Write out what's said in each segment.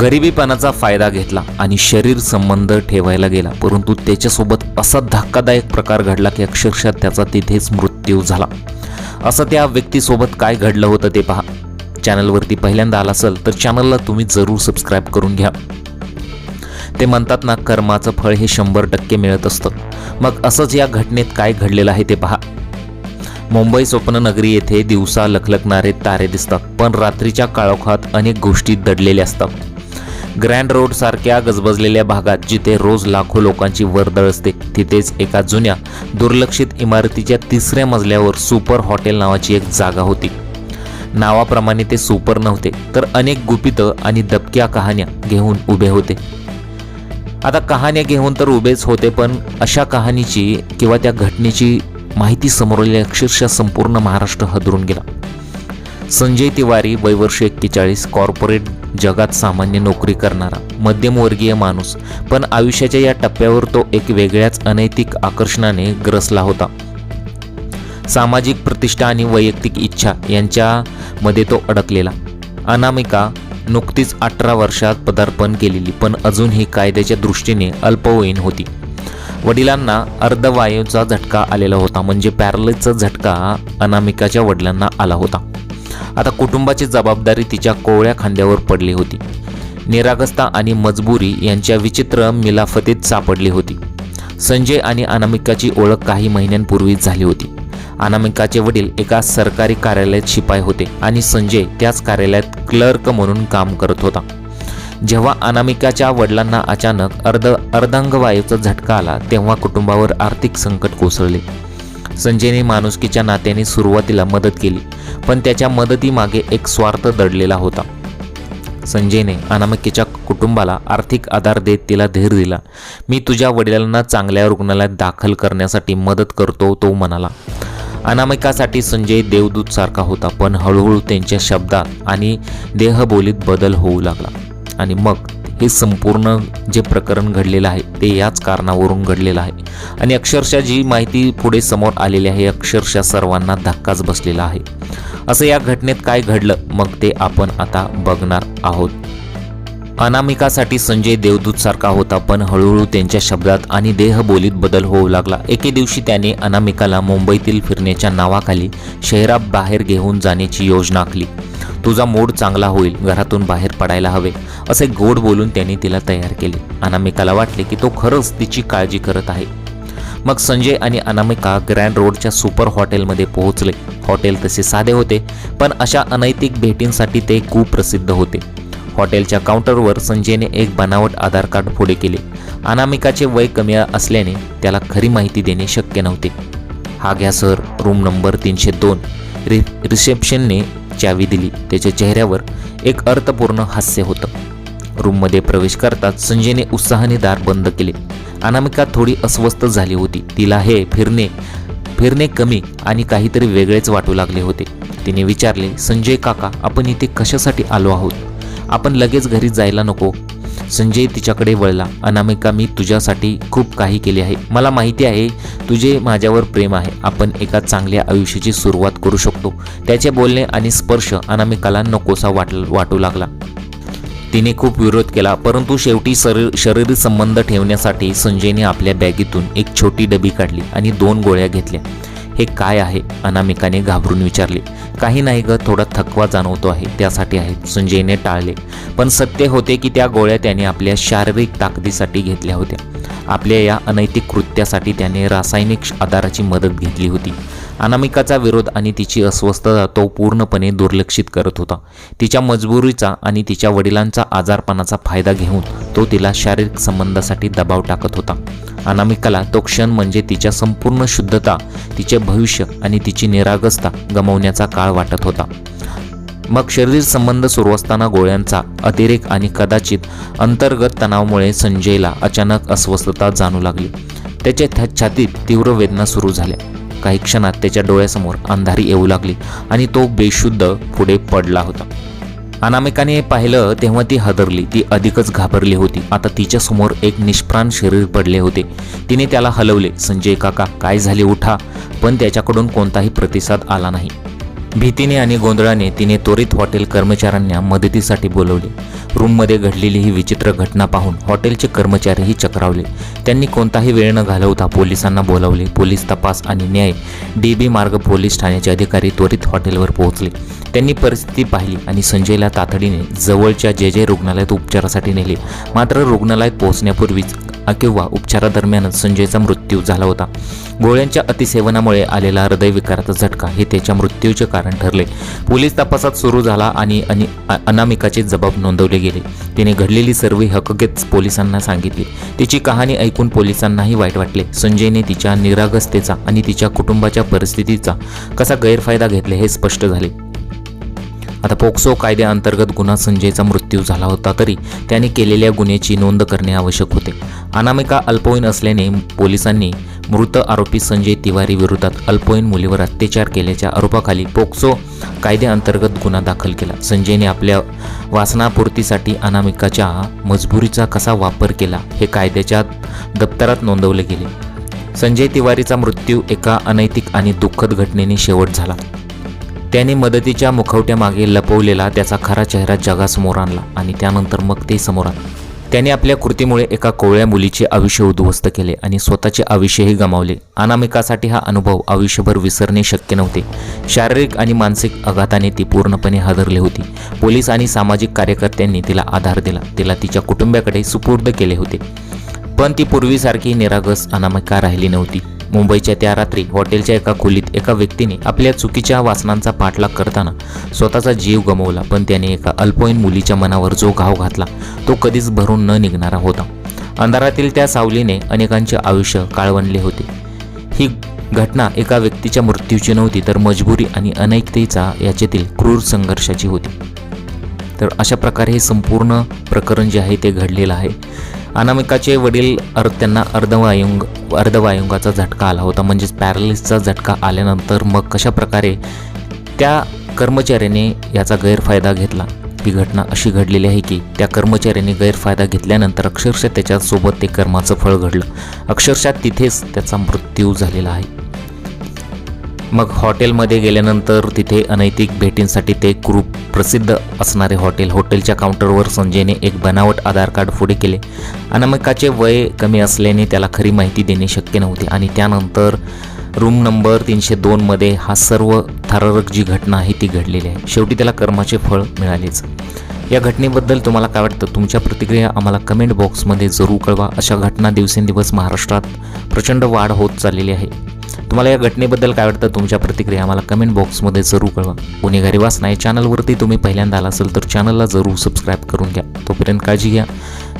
गरिबीपणाचा फायदा घेतला आणि शरीर संबंध ठेवायला गेला. परंतु त्याच्यासोबत असा धक्कादायक प्रकार घडला की अक्षरशः त्याचा तिथेच मृत्यू झाला. असं त्या व्यक्तीसोबत काय घडलं होतं ते पहा. चॅनलवरती पहिल्यांदा आला असेल तर चॅनलला तुम्ही जरूर सबस्क्राईब करून घ्या. ते म्हणतात ना कर्माचं फळ हे शंभर टक्के मिळत असतं. मग असंच या घटनेत काय घडलेलं आहे ते पहा. मुंबई स्वप्ननगरी येथे दिवसा लखलखणारे तारे दिसतात पण रात्रीच्या काळोखात अनेक गोष्टी दडलेल्या असतात. ग्रँड रोड सारख्या गजबजलेल्या भागात जिथे रोज लाखो लोकांची वर्दळ असते तिथेच एका जुन्या दुर्लक्षित इमारतीच्या तिसऱ्या मजल्यावर सुपर हॉटेल नावाची एक जागा होती. नावाप्रमाणे ते सुपर नव्हते तर अनेक गुपितं आणि दबक्या कहाण्या घेऊन उभे होते. आता कहाण्या घेऊन तर उभेच होते पण अशा कहाणीची किंवा त्या घटनेची माहिती समोर अक्षरशः संपूर्ण महाराष्ट्र हदरून गेला. संजय तिवारी वयवर्ष एक्केचाळीस कॉर्पोरेट जगात सामान्य नोकरी करणारा मध्यमवर्गीय माणूस पण आयुष्याच्या या टप्प्यावर तो एक वेगळ्याच अनैतिक आकर्षणाने ग्रसला होता. सामाजिक प्रतिष्ठा आणि वैयक्तिक इच्छा यांच्यामध्ये तो अडकलेला. अनामिका नुकतीच अठरा वर्षात पदार्पण केलेली पण अजूनही कायद्याच्या दृष्टीने अल्पवयीन होती. वडिलांना अर्धवायूचा झटका आलेला होता म्हणजे पॅरलिसचा झटका अनामिकाच्या वडिलांना आला होता. आता कुटुंबाची जबाबदारी तिच्या कोवळ्या खांद्यावर पडली होती. निरागस्ता आणि मजबुरी यांच्या विचित्र मिलाफतीत सापडली होती. संजय आणि अनामिकाची ओळख काही महिन्यांपूर्वीच झाली होती. अनामिकाचे वडील एका सरकारी कार्यालयात शिपाई होते आणि संजय त्याच कार्यालयात क्लर्क म्हणून काम करत होता. जेव्हा अनामिकाच्या वडिलांना अचानक अर्ध अर्धांगवायूचा झटका आला तेव्हा कुटुंबावर आर्थिक संकट कोसळले. संजयने माणुसकीच्या नात्याने सुरुवातीला मदत केली पण त्याच्या मदतीमागे एक स्वार्थ दडलेला होता. संजयने अनामिकेच्या कुटुंबाला आर्थिक आधार देत तिला धीर दिला. मी तुझ्या वडिलांना चांगल्या रुग्णालयात दाखल करण्यासाठी मदत करतो तो म्हणाला. अनामिकासाठी संजय देवदूत सारखा होता पण हळूहळू त्यांच्या शब्दात आणि देहबोलीत बदल होऊ लागला. आणि मग हे संपूर्ण जे प्रकरण घडलेलं आहे ते याच कारणावरून घडलेलं आहे. आणि अक्षरशः जी माहिती पुढे समोर आलेली आहे अक्षरशः सर्वांना धक्काच बसलेला आहे. असं या घटनेत काय घडलं मग ते आपण आता बघणार आहोत. अनामिकासाठी संजय देवदूत सारखा होता पण हळूहळू त्यांच्या शब्दात आणि देहबोलीत बदल होऊ लागला. एके दिवशी त्याने अनामिकाला मुंबईतील फिरण्याच्या नावाखाली शहराबाहेर घेऊन जाण्याची योजना आखली. तुझा मूड चांगला होईल घरातून बाहेर पडायला हवे असे गोड बोलून त्यांनी तिला तयार केले. अनामिकाला वाटले की तो खरंच तिची काळजी करत आहे. मग संजय आणि अनामिका ग्रँड रोडच्या सुपर हॉटेलमध्ये पोहोचले. हॉटेल तसे साधे होते पण अशा अनैतिक भेटींसाठी ते कुप्रसिद्ध होते. हॉटेलच्या काउंटरवर संजयने एक बनावट आधार कार्ड पुढे केले. अनामिकाचे वय कमी असल्याने त्याला खरी माहिती देणे शक्य नव्हते. हा घ्या सर. रूम नंबर तीनशे दोन. रि रिसेप्शनने चावी दिली. त्याच्या चेहऱ्यावर एक अर्थपूर्ण हास्य होतं. रूममध्ये प्रवेश करताच संजयने उत्साहाने दार बंद केले. अनामिका थोडी अस्वस्थ झाली होती. तिला हे फिरणे फिरणे कमी आणि काहीतरी वेगळेच वाटू लागले होते. तिने विचारले संजय काका आपण इथे कशासाठी आलो आहोत? आपण लगेच घरी जायला नको. संजय तिच्याकडे वळला. अनामिका मी तुझ्यासाठी खूप काही केले आहे. मला माहिती आहे तुझे माझ्यावर प्रेम आहे. आपण एका चांगल्या आयुष्याची सुरुवात करू शकतो. त्याचे बोलणे आणि स्पर्श अनामिकाला नकोसा वाट वाटू लागला. तिने खूप विरोध केला परंतु शेवटी शरीर शरीरी संबंध ठेवण्यासाठी संजयने आपल्या बॅगेतून एक छोटी डबी काढली आणि दोन गोळ्या घेतल्या. हे काय आहे? अनामिकाने घाबरून विचारले. काही नाही ग थोडा थकवा जाणवतो आहे त्यासाठी आहे संजयने टाळले. पण सत्य होते की त्या गोळ्या त्याने आपल्या शारीरिक ताकदीसाठी घेतल्या होत्या. आपल्या या अनैतिक कृत्यासाठी त्याने रासायनिक आधाराची मदत घेतली होती. अनामिकाचा विरोध आणि तिची अस्वस्थता तो पूर्णपणे दुर्लक्षित करत होता. तिच्या मजबुरीचा आणि तिच्या वडिलांचा आजारपणाचा फायदा घेऊन तो तिला शारीरिक संबंधासाठी दबाव टाकत होता. अनामिकाला तो क्षण म्हणजे तिच्या संपूर्ण शुद्धता तिचे भविष्य आणि तिची निरागसता गमावण्याचा काळ वाटत होता. मग शरीर संबंध सुरू असताना गोळ्यांचा अतिरेक आणि कदाचित अंतर्गत तणावामुळे संजयला अचानक अस्वस्थता जाणू लागली. त्याच्या छातीत तीव्र वेदना सुरू झाल्या. काही क्षणात त्याच्या डोळ्यासमोर अंधारी येऊ लागली आणि तो बेशुद्ध पुढे पडला होता. अनामिकाने पाहिलं तेव्हा ती हादरली. ती अधिकच घाबरली होती. आता तिच्या समोर एक निष्प्राण शरीर पडले होते. तिने त्याला हलवले संजय काका काय झाले? उठा. पण त्याच्याकडून कोणताही प्रतिसाद आला नाही. भीतीने आणि गोंधळाने तिने त्वरित हॉटेल कर्मचाऱ्यांना मदतीसाठी बोलवले. रूममध्ये घडलेली ही विचित्र घटना पाहून हॉटेलचे कर्मचारीही चक्रावले. त्यांनी कोणताही वेळ न घालवता पोलिसांना बोलावले. पोलीस तपास आणि न्याय. डी बी मार्ग पोलीस ठाण्याचे अधिकारी त्वरित हॉटेलवर पोहोचले. त्यांनी परिस्थिती पाहिली आणि संजयला तातडीने जवळच्या जे जे रुग्णालयात उपचारासाठी नेले. मात्र रुग्णालयात पोहोचण्यापूर्वीच किंवा उपचारादरम्यानच संजयचा मृत्यू झाला होता. गोळ्यांच्या अतिसेवनामुळे आलेला हृदयविकाराचा झटका हे त्याच्या मृत्यूचे कारण ठरले. पोलीस तपासात सुरू झाला आणि अनि अनामिकाचे जबाब नोंदवले गेले. तिने घडलेली सर्व हकीकत पोलिसांना सांगितली. तिची कहाणी ऐकून पोलिसांनाही वाईट वाटले. संजयने तिच्या निरागसतेचा आणि तिच्या कुटुंबाच्या परिस्थितीचा कसा गैरफायदा घेतले हे स्पष्ट झाले. आता पोक्सो कायद्याअंतर्गत गुन्हा संजयचा मृत्यू झाला होता तरी त्याने केलेल्या गुन्ह्याची नोंद करणे आवश्यक होते. अनामिका अल्पवयीन असल्याने पोलिसांनी मृत आरोपी संजय तिवारी विरोधात अल्पवयीन मुलीवर अत्याचार केल्याच्या आरोपाखाली पोक्सो कायद्याअंतर्गत गुन्हा दाखल केला. संजयने आपल्या वासनापूर्तीसाठी अनामिकाच्या मजबुरीचा कसा वापर केला हे कायद्याच्या दप्तरात नोंदवले गेले. संजय तिवारीचा मृत्यू एका अनैतिक आणि दुःखद घटनेने शेवट झाला. त्याने मदतीच्या मुखवट्यामागे लपवलेला त्याचा खरा चेहरा जगासमोर आणला आणि त्यानंतर मग ते समोर आले. त्याने आपल्या कृतीमुळे एका कोवळ्या मुलीचे आयुष्य उद्ध्वस्त केले आणि स्वतःचे आयुष्यही गमावले. अनामिकासाठी हा अनुभव आयुष्यभर विसरणे शक्य नव्हते. शारीरिक आणि मानसिक आघाताने ती पूर्णपणे हादरली होती. पोलीस आणि सामाजिक कार्यकर्त्यांनी तिला आधार दिला. तिला तिच्या कुटुंबाकडे सुपूर्द केले होते. पण ती पूर्वीसारखी निरागस अनामिका राहिली नव्हती. मुंबईच्या त्या रात्री हॉटेलच्या एका खोलीत एका व्यक्तीने आपल्या चुकीच्या वासनांचा पाठलाग करताना स्वतःचा जीव गमवला पण त्याने एका अल्पवयीन मुलीच्या मनावर जो घाव घातला तो कधीच भरून न निघणारा होता. अंधारातील त्या सावलीने अनेकांचे आयुष्य काळवणले होते. ही घटना एका व्यक्तीच्या मृत्यूची नव्हती तर मजबुरी आणि अनैकतेचा याच्यातील क्रूर संघर्षाची होती. तर अशा प्रकारे हे संपूर्ण प्रकरण जे आहे ते घडलेलं आहे. अनामिकाचे वडील अर त्यांना अर्धवायुंग अर्धवायुंगाचा झटका आला होता. म्हणजेच पॅरालिसचा झटका आल्यानंतर मग कशा प्रकारे त्या कर्मचाऱ्याने याचा गैरफायदा घेतला? ही घटना अशी घडलेली आहे की त्या कर्मचाऱ्याने गैरफायदा घेतल्यानंतर अक्षरशः त्याच्यासोबत ते कर्माचं फळ घडलं. अक्षरशः तिथेच त्याचा मृत्यू झालेला आहे. मग हॉटेलमध्ये गेल्यानंतर तिथे अनैतिक भेटींसाठी ते ग्रुप प्रसिद्ध असणारे हॉटेल हॉटेलच्या काउंटरवर संजयने एक बनावट आधार कार्ड पुढे केले. अनामिकाचे वय कमी असल्याने त्याला खरी माहिती देणे शक्य नव्हते आणि त्यानंतर रूम नंबर तीनशे दोनमध्ये हा सर्व थरारक जी घटना आहे ती घडलेली आहे. शेवटी त्याला कर्माचे फळ मिळालेच. या घटनेबद्दल तुम्हाला काय वाटतं? तुमच्या प्रतिक्रिया आम्हाला कमेंट बॉक्समध्ये जरूर कळवा. अशा घटना दिवसेंदिवस महाराष्ट्रात प्रचंड वाढ होत चाललेली आहे. तुम्हाला या घटनेबद्दल काय वाटतं? तुमच्या प्रतिक्रिया आम्हाला कमेंट बॉक्समध्ये जरूर कळवा. गुन्हेगारी वास या चॅनलवरती तुम्ही पहिल्यांदा आला असेल तर चॅनलला जरूर सबस्क्राईब करून घ्या. तोपर्यंत काळजी घ्या.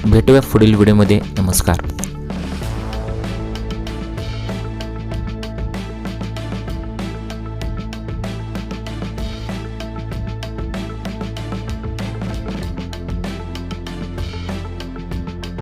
भेटूया पुढील व्हिडिओमध्ये नमस्कार.